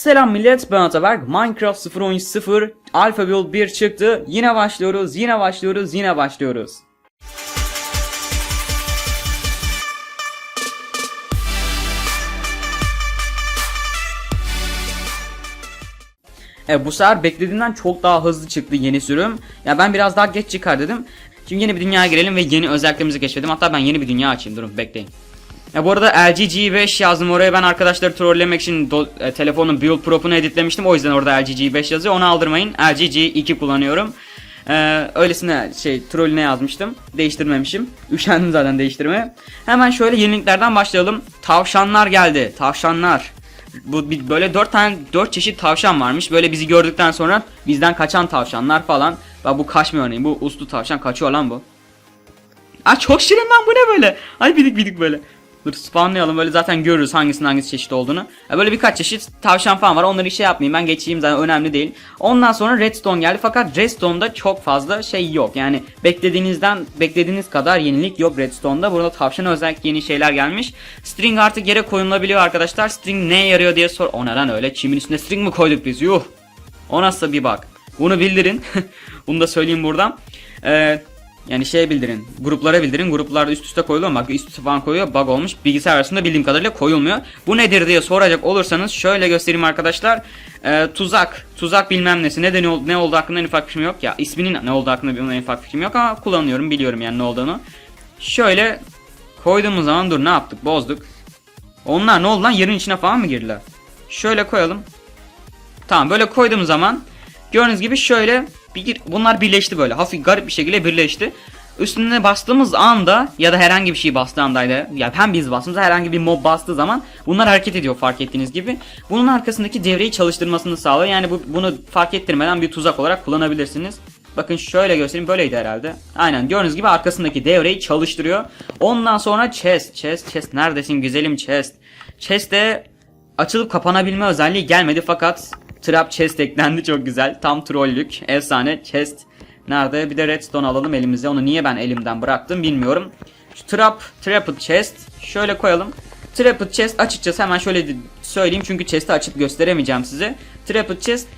Selam millet ben Ataberk. Minecraft 0.0 Alpha Build 1 çıktı. Yine başlıyoruz, yine başlıyoruz, yine başlıyoruz. Evet bu sefer beklediğimden çok daha hızlı çıktı yeni sürüm. Ya ben biraz daha geç çıkar dedim. Şimdi yeni bir dünyaya girelim ve yeni özelliklerimizi keşfedelim. Hatta ben yeni bir dünya açayım durun bekleyin. Ya bu arada LG G5 yazdım oraya ben arkadaşları trollemek için e, telefonun build prop'unu editlemiştim. O yüzden orada LG G5 yazıyor. Onu aldırmayın. LG G2 kullanıyorum. Ee, öylesine şey trollüne yazmıştım. Değiştirmemişim. Üşendim zaten değiştirmeye. Hemen şöyle yeniliklerden başlayalım. Tavşanlar geldi. Tavşanlar. Bu böyle dört tane dört çeşit tavşan varmış. Böyle bizi gördükten sonra bizden kaçan tavşanlar falan. Bak bu kaçmıyor örneğin. Bu uslu tavşan kaçıyor lan bu. Aa çok şirin lan bu ne böyle? Ay bidik bidik böyle. Dur spawnlayalım böyle zaten görürüz hangisinin hangisi çeşit olduğunu. Böyle birkaç çeşit tavşan falan var. Onları şey yapmayayım ben geçeyim zaten önemli değil. Ondan sonra redstone geldi fakat redstone'da çok fazla şey yok. Yani beklediğinizden beklediğiniz kadar yenilik yok redstone'da. Burada tavşana özellikle yeni şeyler gelmiş. String artık yere koyulabiliyor arkadaşlar. String neye yarıyor diye sor. O neden öyle? Çimin üstüne string mi koyduk biz? Yuh. O nasıl bir bak. Bunu bildirin. Bunu da söyleyeyim buradan. Ee, yani şey bildirin. Gruplara bildirin. Gruplarda üst üste koyuluyor. Bak üst üste falan koyuyor. Bug olmuş. Bilgisayar versiyonunda bildiğim kadarıyla koyulmuyor. Bu nedir diye soracak olursanız şöyle göstereyim arkadaşlar. Ee, tuzak. Tuzak bilmem nesi. Ne, de ne, ne olduğu hakkında en ufak fikrim yok. Ya isminin ne olduğu hakkında en ufak fikrim yok ama kullanıyorum. Biliyorum yani ne olduğunu. Şöyle koyduğumuz zaman dur ne yaptık? Bozduk. Onlar ne oldu lan? Yerin içine falan mı girdiler? Şöyle koyalım. Tamam böyle koyduğum zaman gördüğünüz gibi şöyle bir, bunlar birleşti böyle hafif garip bir şekilde birleşti. Üstüne bastığımız anda ya da herhangi bir şey bastığı andaydı ya hem biz bastığımızda herhangi bir mob bastığı zaman bunlar hareket ediyor fark ettiğiniz gibi. Bunun arkasındaki devreyi çalıştırmasını sağlıyor. Yani bu, bunu fark ettirmeden bir tuzak olarak kullanabilirsiniz. Bakın şöyle göstereyim böyleydi herhalde. Aynen gördüğünüz gibi arkasındaki devreyi çalıştırıyor. Ondan sonra chest chest chest neredesin güzelim chest. Chest'te açılıp kapanabilme özelliği gelmedi fakat trap chest eklendi çok güzel. Tam trollük. Efsane chest. Nerede? Bir de redstone alalım elimize. Onu niye ben elimden bıraktım bilmiyorum. Şu trap, trapped chest. Şöyle koyalım. Trapped chest açıkçası hemen şöyle söyleyeyim çünkü chest'i açıp gösteremeyeceğim size. Trapped chest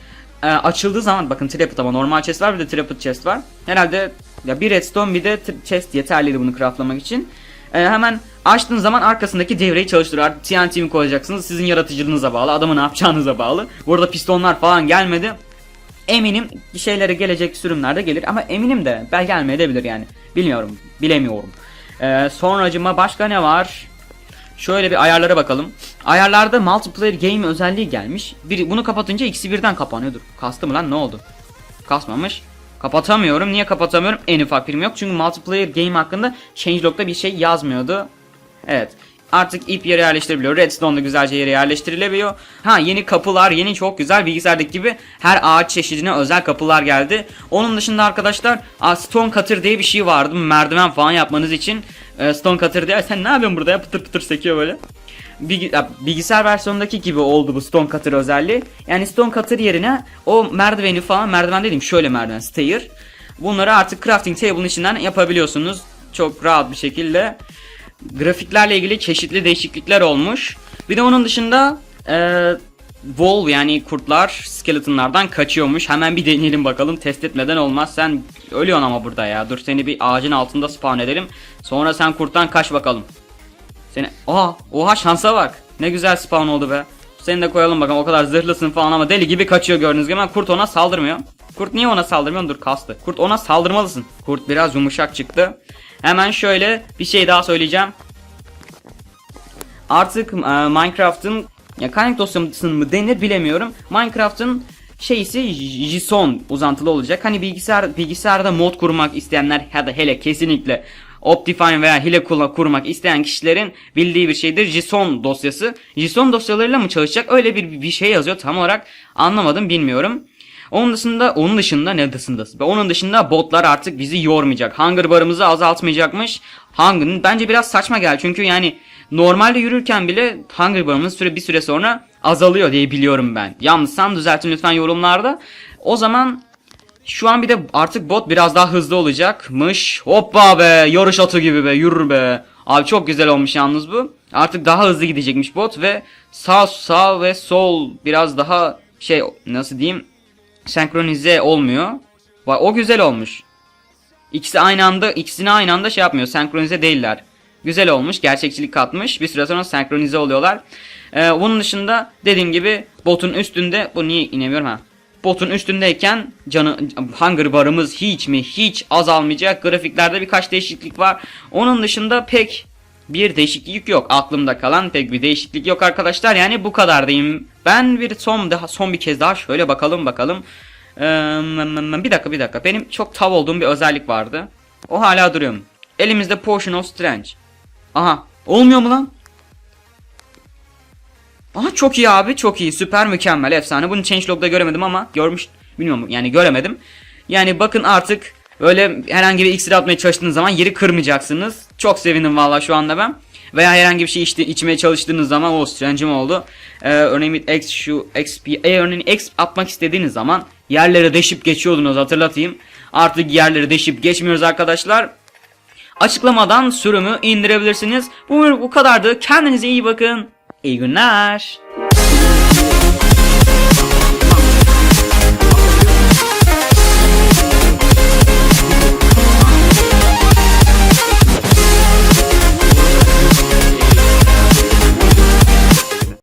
e, açıldığı zaman bakın trapped ama normal chest var bir de trapped chest var. Herhalde ya bir redstone bir de chest yeterliydi bunu craftlamak için. E, hemen açtığın zaman arkasındaki devreyi çalıştırıyor. Artık TNT mi koyacaksınız sizin yaratıcılığınıza bağlı adamı ne yapacağınıza bağlı. Burada pistonlar falan gelmedi. Eminim şeylere gelecek sürümlerde gelir ama eminim de belki gelmeyebilir yani. Bilmiyorum, bilemiyorum. Ee, sonracıma başka ne var? Şöyle bir ayarlara bakalım. Ayarlarda multiplayer game özelliği gelmiş. Bir, bunu kapatınca ikisi birden kapanıyordur. Kastı mı lan ne oldu? Kasmamış. Kapatamıyorum. Niye kapatamıyorum? En ufak fikrim yok. Çünkü multiplayer game hakkında changelog'da bir şey yazmıyordu. Evet. Artık ip yere yerleştirebiliyor. Redstone'da güzelce yere yerleştirilebiliyor. Ha yeni kapılar, yeni çok güzel bilgisayardaki gibi her ağaç çeşidine özel kapılar geldi. Onun dışında arkadaşlar Stone Cutter diye bir şey vardı. Merdiven falan yapmanız için. Ee, Stone Cutter diye. Sen ne yapıyorsun burada ya? Pıtır pıtır sekiyor böyle. Bilgi- ya, bilgisayar versiyonundaki gibi oldu bu Stone Cutter özelliği. Yani Stone Cutter yerine o merdiveni falan merdiven dedim şöyle merdiven stair. Bunları artık crafting table'ın içinden yapabiliyorsunuz. Çok rahat bir şekilde. Grafiklerle ilgili çeşitli değişiklikler olmuş. Bir de onun dışında eee Wolf yani kurtlar skeletonlardan kaçıyormuş. Hemen bir deneyelim bakalım. Test etmeden olmaz. Sen ölüyorsun ama burada ya. Dur seni bir ağacın altında spawn edelim. Sonra sen kurttan kaç bakalım. Seni Aa, oha şansa bak. Ne güzel spawn oldu be. Seni de koyalım bakalım. O kadar zırhlısın falan ama deli gibi kaçıyor gördüğünüz gibi. Ama kurt ona saldırmıyor. Kurt niye ona saldırmıyor? Dur kastı. Kurt ona saldırmalısın. Kurt biraz yumuşak çıktı. Hemen şöyle bir şey daha söyleyeceğim. Artık e, Minecraft'ın ya kaynak dosyasını mı denir bilemiyorum. Minecraft'ın şeysi JSON uzantılı olacak. Hani bilgisayar bilgisayarda mod kurmak isteyenler ya da hele kesinlikle Optifine veya hile kula- kurmak isteyen kişilerin bildiği bir şeydir. JSON dosyası. JSON dosyalarıyla mı çalışacak? Öyle bir bir şey yazıyor. Tam olarak anlamadım bilmiyorum. Onun dışında onun dışında ne dışında? Onun dışında botlar artık bizi yormayacak. Hunger barımızı azaltmayacakmış. Hunger bence biraz saçma geldi. Çünkü yani normalde yürürken bile Hunger barımız süre bir süre sonra azalıyor diye biliyorum ben. Yanlışsam düzeltin lütfen yorumlarda. O zaman şu an bir de artık bot biraz daha hızlı olacakmış. Hoppa be yarış atı gibi be yürür be. Abi çok güzel olmuş yalnız bu. Artık daha hızlı gidecekmiş bot ve sağ sağ ve sol biraz daha şey nasıl diyeyim senkronize olmuyor. Vay o güzel olmuş. İkisi aynı anda ikisini aynı anda şey yapmıyor. Senkronize değiller. Güzel olmuş. Gerçekçilik katmış. Bir süre sonra senkronize oluyorlar. Ee, bunun dışında dediğim gibi botun üstünde bu niye inemiyorum ha. Botun üstündeyken canı hunger barımız hiç mi hiç azalmayacak. Grafiklerde birkaç değişiklik var. Onun dışında pek bir değişiklik yok. Aklımda kalan pek bir değişiklik yok arkadaşlar. Yani bu kadar diyeyim. Ben bir son daha son bir kez daha şöyle bakalım bakalım. Ee, bir dakika bir dakika. Benim çok tav olduğum bir özellik vardı. O hala duruyor? Elimizde Potion of Strength. Aha. Olmuyor mu lan? Aha çok iyi abi çok iyi süper mükemmel efsane bunu changelog'da göremedim ama görmüş bilmiyorum yani göremedim. Yani bakın artık öyle herhangi bir iksir atmaya çalıştığınız zaman yeri kırmayacaksınız. Çok sevindim valla şu anda ben. Veya herhangi bir şey içti, içmeye çalıştığınız zaman o strange'im oldu. Ee, örneğin bir X şu XP e, örneğin X atmak istediğiniz zaman yerlere deşip geçiyordunuz hatırlatayım. Artık yerleri deşip geçmiyoruz arkadaşlar. Açıklamadan sürümü indirebilirsiniz. Bu, bu kadardı. Kendinize iyi bakın. İyi günler.